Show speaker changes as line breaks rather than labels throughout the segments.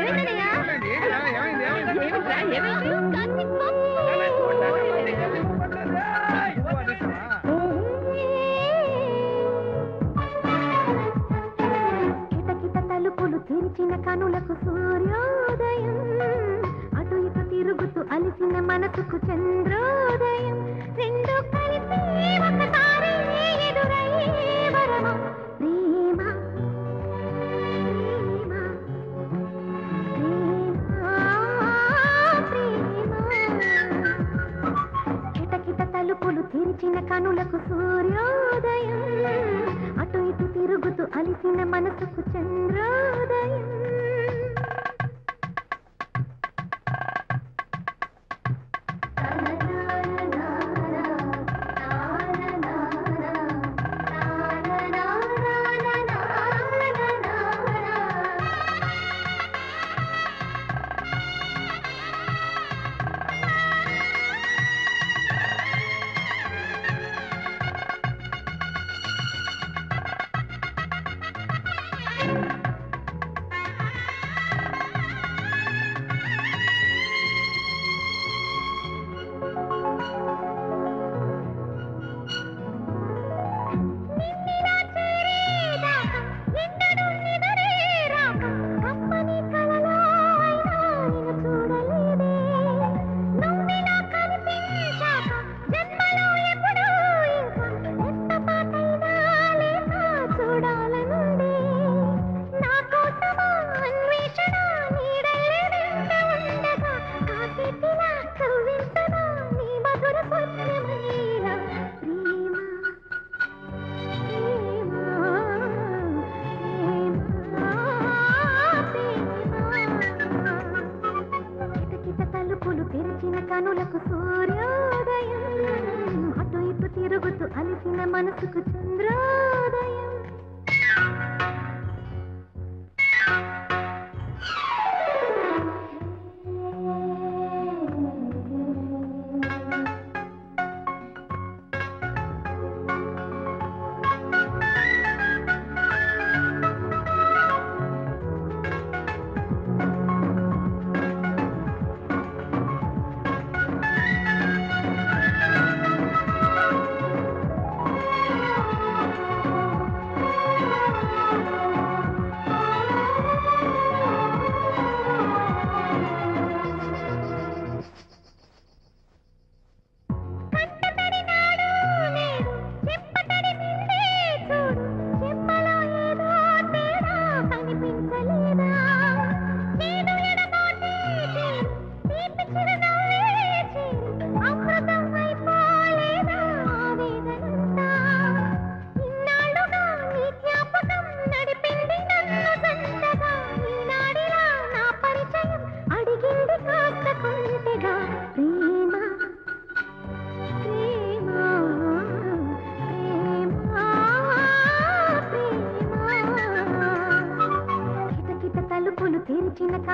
ఏమైంది ఏమైంది
ఏమైంది బ్రతుకు చంద్రోదయం రెండు కలిసి ఒకసారి కిటకిట తలుపులు తెరిచిన కనులకు సూర్యోదయం. అటు ఇటు తిరుగుతూ అలిసిన మనసుకు చంద్రోదయం. अलसी मनसुक चंद्रा।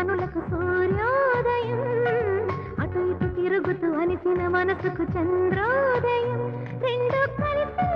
కనులకు సూర్యోదయం. అటు ఇటు తిరుగుతూ అనిసిన మనసుకు చంద్రోదయం. రెండు కలిసి